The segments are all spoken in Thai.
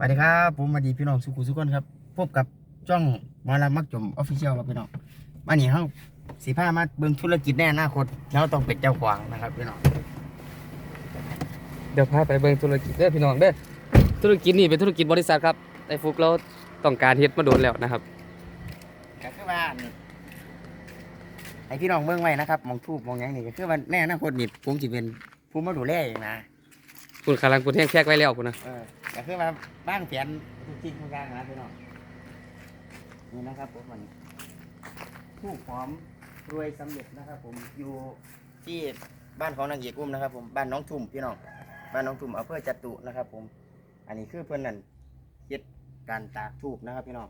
สวัสดีครับ ผมมาดีพี่น้องสุขุสุขคนครับ พบกับจ้องหมาลามักจมออฟฟิเชียลครับพี่น้องมานี่เฮาสีผ้ามาเบิ่งธุรกิจแน่อนาคตแล้วต้องเป็นเจ้าของนะครับพี่น้องเดี๋ยวพาไปเบิ่งธุรกิจเด้อพี่น้องเด้อธุรกิจนี่เป็นธุรกิจบริษัทครับไอ้ฟุกเราต้องการเฮ็ดมาโดนแล้วนะครับก็คือว่าให้พี่น้องเบิ่งไว้นะครับมองทูบมองหยังนี่ก็คือว่าแน่อนาคตนี่ผมสิเป็นผู้มาดูแลเองนะ คุณกำลังคุณแห้งแค่ไว้แล้วคุณนะเออก็คือว่าบ้างแผนทุกสิ่งทุกอย่างนะพี่น้องนี่นะครับผมมันผู้พร้อมรวยสำเร็จนะครับ ผมอยู่ที่บ้านของนางเอกอุ้มนะครับผมบ้านน้องทุ่มพี่น้องบ้านน้องทุ่มอำเภอจตุนะครับ ผม อันนี้คือเพื่อนนั่นเฮ็ดการตากทูบนะครับ พี่น้อง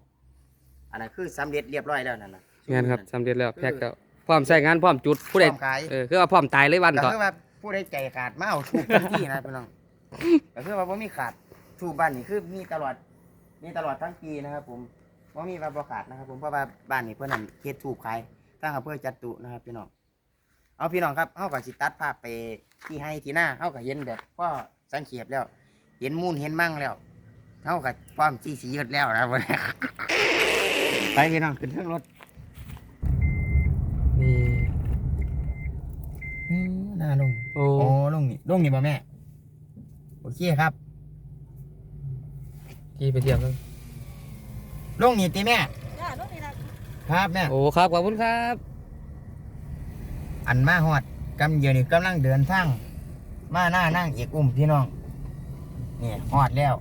อันนั้นคือสำเร็จเรียบร้อยแล้วนั่นนะงานครับสำเร็จแล้วแพ็กแล้วพร้อมใช้งานพร้อมจุดผู้ผู้ใดใดขาย เออคือว่าพร้อมตายเลยวันก็ต่อ คือว่าผู้ใดใจขาดมาเอาทูบทันทีนะพี่น้อง ก็คือว่าบ่มีขาดทูบบ้านนี่คือมีตลอดมีตลอดทั้งปีนะครับ ผมบ่มีว่าบ่ขาดนะครับ ผมเพราะว่าบ้านนี่เพิ่นนั่นเฮ็ดทูบขายทางอำเภอจัตุนะครับพี่น้องเอาพี่น้องครับเฮาก็สิตัดภาพไปที่ให้ที่หน้าเฮาก็เห็นแบบพ่อสังเขปแล้ว เห็นมูลเห็นมั่งแล้วเฮาก็พร้อมที่สิยึดแล้วนะครับไปพี่น้องขึ้นเครื่องรถนี่อืมน่าลงโอ้โอ้ลงนี่ลงนี่บ่แม่ โอเคครับกี่ไปเทียบกันลงนี่ติแม่จ้าลูกนี่ละครับแม่โอ้ครับขอบคุณครับ อันมาฮอดกำเดียวนี่กำลังเดินทางมาหน้านั่งเอกอุ้มพี่น้องนี่ฮอดแล้ว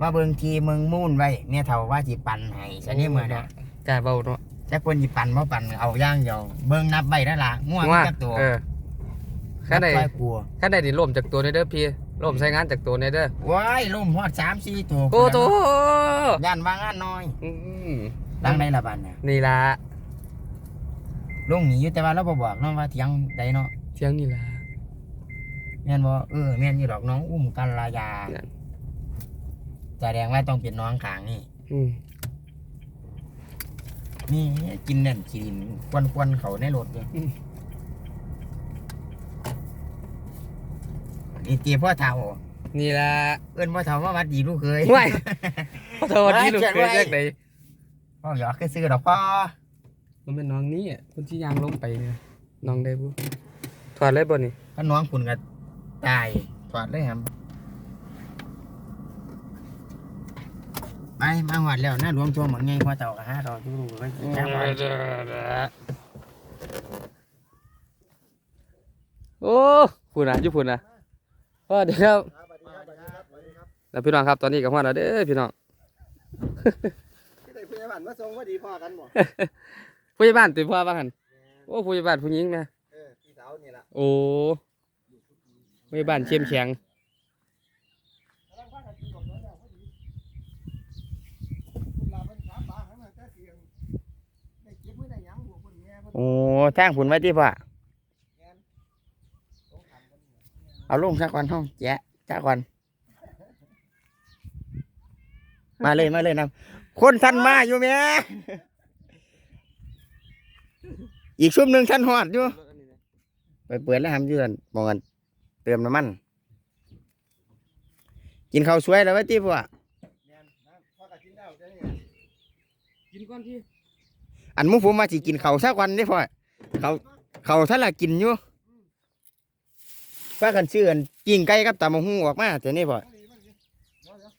มาเบิ่งทีเมืองมูนไว้เนี่ยเท่าว่าสิปันให้ซะนี่มื้อน่ะจ่ายเบาเนาะจักคนสิปันบ่ปันเอาอย่างเดียวเบิ่งนับไว้นั่นล่ะง่วงว่าจักตัวเออแค่ใดนับไว้กลัวแค่ใดนี่ล่มจากตัวในเด้อพี่ ล่มใช้งานจากตัวในเด้อว้ายล่มฮอด3 4ตัวโอ้โตย่านว่างานน้อยอืมดังได้ละบัดน่ะนี่ละลงนี่อยู่แต่ว่าเราบ่บอกเนาะว่าเถียงใดเนาะเที่ยงนี่ละแม่นบ่เออแม่นอยู่ดอกน้องอุ้มกันลายานั่นแสดงว่าต้องเป็นน้องขางนี่อืมนี่กินเน่นขีดินควนควนๆเขาในรถเลย นี่ตีพ่อเฒ่านี่ละเอิ้นพ่อเฒ่ามาวัดดีลูกเคยห่วยขอโทษที่ลูกเคยเรียกไหนพ่อหยอกแค่ซื้อดอกพ่อมันเป็นน้องนี่อะคนที่ยางลงไปเนี่ยน้องได้บุถอดเลยบ่นี่ถ้าน้องคุณก็ตายถอดเลยครับไปมาหวัดแล้วน่าหลวงตัวเหมือนไงพ่อเฒ่ากับห้าเขาทุกลูกก็กินน้ำหวานโอ้พูดนะอยุพูดนะ สวัสดีครับแล้วพี่น้องครับตอนนี้กับพ่อเราเด้อพี่น้องได้พยาบาลมาส่งว่าดีพอกันบ่ผู้ใหญ่บ้านติพ่อบ้างหันโอ้ผู้ใหญ่บ้านผู้หญิงนะเออพี่สาวนี่ล่ะโอ้ผู้ใหญ่บ้านเข้มแข็งคุณลาเป็นขาปลาให้มันแต่เสียงได้เก็บมือได้หยังหัวคนแม่เพิ่นโอ้ทางผุนไว้ที่พ่อ สงขันกัน เนี่ยเอาลงสักวันห้องแจ๊ะจ้าก่อนมาเลยมาเลยนะคนท่านมาอยู่แม่อีกชุบหนึ่งท่านหอดอยู่ไปเปิดแล้วทำอยืนมองกันเติมน้ำมัน กินข้าวสวยแล้วไว้ที่พวกแม่นนะพ่อก็กินแล้วได้เนี่ยกินก่อนที่อันหมุผมมาสิกินข้าวสักวันได้พ่อเขาเขาท่านละกินอยู่ ว่ากันชื่ออันกิ่งไก่กับตำมะฮุ่งออกมาแต่นี่พ่อเอาดีมาดิเดี๋ยวเดี๋ยว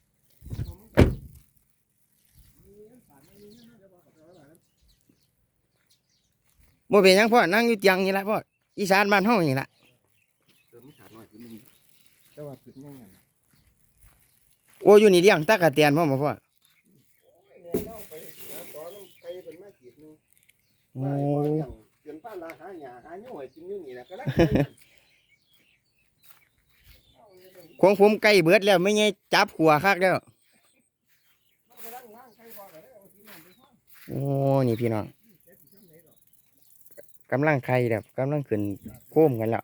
เอามึงก่อนมีเงินฝากไม่มีเงินเดี๋ยวบอกกับเราหน่อยนะโมเป็นหยังพ่อนั่งอยู่เตียงนี่ละพ่ออีสานบ้านห้องนี่ละเติมขาดหน่อยคือมึงแต่ว่าผิดยังไงโอ้อยู่นี่เลี้ยงตากะเตียนพ่อมาพ่อเนี่ยเล่าไปหาต่อน้ำไก่เป็นมาจีบนึงโอ้ ของผมใกล้เบิดแล้วไม่ไงจับหัวคักแล้วมันก็นั่งล้างไก่พอก็ได้เอากินน้ำไปพ่อโอ้นี่พี่น้องกำลังไข่แบบกำลังขึ้นโค้มกันแล้ว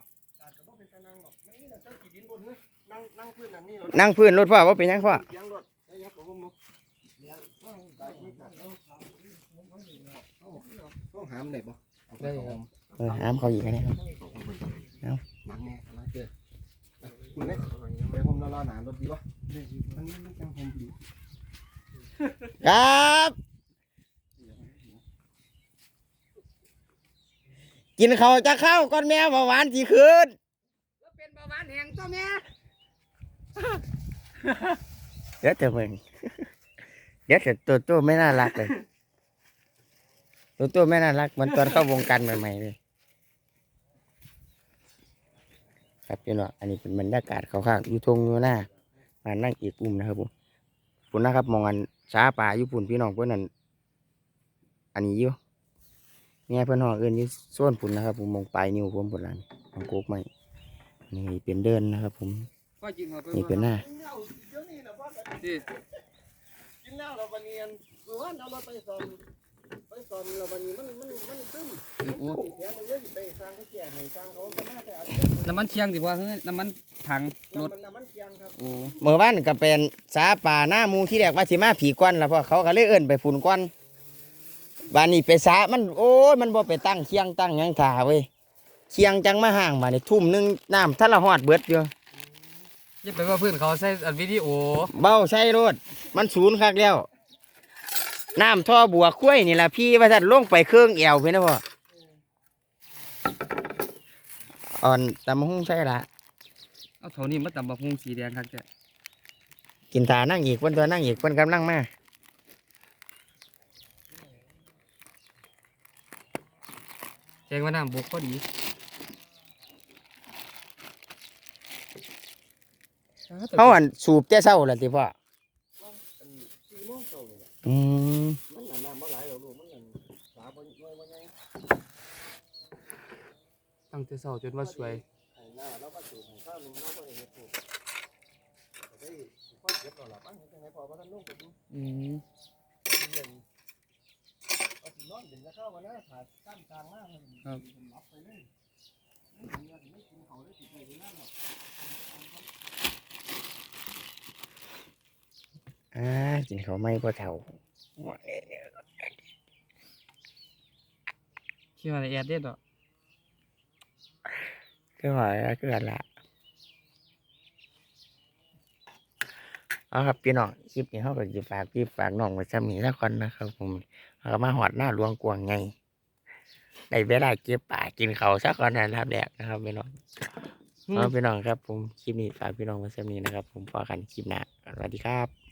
นั่งพื้นรถพ่อว่าเป็นยังพ่อเสียงรถได้ยับกับผมเสียงต้องได้ไม่ได้เออหามได้บ่เอาไปเออห้ามเขาอีกนะหนังแน่นะเจ้ คุณเล็กไปผมรอรอหนารถดีบ่มันมันจังผมดีครับ กินเขาวจะเข้าก่อนแม่เบาหวานสีคืนแล้วเป็นเบาหวานแห้งตัวแม่เดี๋ยวเถอะมึงเดี๋ยวเถอะตัวตัวไม่น่ารักเลย ตัวตัวไม่น่ารักเหมันตอนเข้าวงการใหม่ๆเลย ครับพี่น้องอันนี้เป็นบรรยากาศเขาข้างๆอยู่ทงอยู่หน้ามานั่งอีกกลุ่มนะครับผมปุ่นนะครับมองอันช้าป่าอยู่ปุ่นพี่น้องเพื่อนนั่นอันนี้อยู่เนี่ยเพื่อนห้องเอื่นอยู่ส่วนปุ่นนะครับผมมองปลายนิ้วผมปุ่นละนี่มองโกกไม่นี่เป็นเดินนะครับ ผมก็จริงเหรอนี่เป็นหน้ากินเหล้าเดี๋ยวนี้นะพ่อก็ที่กินเหล้าเราบันเนียนคือว่าเราไปสอน ไปสอนเราบันนี้มันมันมันซึมโอ้แถมมันเลยไปสร้างเขาแก่ในสร้างเขาก็น่าจะเอาน้ำมันเชียงดิว่าเฮ้ยน้ำมันถังรถน้ำมันน้ำมันเคียงครับโอ้เมื่อวานก็เป็นสาป่าหน้าหมูที่แรกว่าสิมาผีก้อนแล้วเพราะเขาก็เลยเอิ้นไปฝุ่นก้อนบ้านนี้ไปสามันโอ้ยมันบ่ไปตั้งเคียงตั้งหยังถ่าเว้ยเคียงจังมาห่างมาในทุ่มหนึงน้ำทะละหอดเบิดอยู่อยังไปว่าเพื่อนเขาใส่อันวิดีโอเบ้าใช่รถมันศูนย์คักแล้ว น้ำท่อบัวคุ้ยนี่ล่ะพี่ว่าท่านลงไปเครื่องแอวเพื่อนนะพ่ออ่อนตำมะฮุ่งใช่ละเอาเท่านี้มาตำบักฮุงสีแดงครับแกกินตานั่งอีกคนตัวนั่งอีกคนกำลังมาแจ้งว่าน้ำบกก็ดีเขาอันสูบแต่เศร้าละติพ่อ สี่โมงเช้าเลย อืมมันน้ำมันไหลเราลูกมันสาบนน้อยวันไงตั้งแต่เช้าจนว่าสวยไอ้หน้าเราก็สูบของข้าวหนึ่งเราก็เห็นถูกได้พ่อเก็บเราหลับมั้งยังไงพอว่ท่านนุ่งก็ดูอืมเรียนเอาสินอนเป็นจะเข้ามานะขาดกั้นกลางมากเลยหลับไปเลยไม่กินเขาได้ติไปที่นั่นหรอก อ่ากินเขาวไม่พอเท่าคิดว่าแอดเด็ดดอกก็ว่าแล้วก็ละเอาครับพี่น้องคลิปนี้เขาก็จะฝากพี่ฝากน้องไว้ซ้ำนี้แล้วกันนะครับ ผมเอามาหอดหน้าหลวงกวางไงได้เวลาเก็บป่ากินเขาวสักก่อนนะครับแดกนะครับพี่น้องเอาพี่น้องครับ ผมคลิปนี้ฝากพี่น้องไว้ซ้ำนี้นะครับ ผมพอกันคลิปหน้าสวัสดีครับ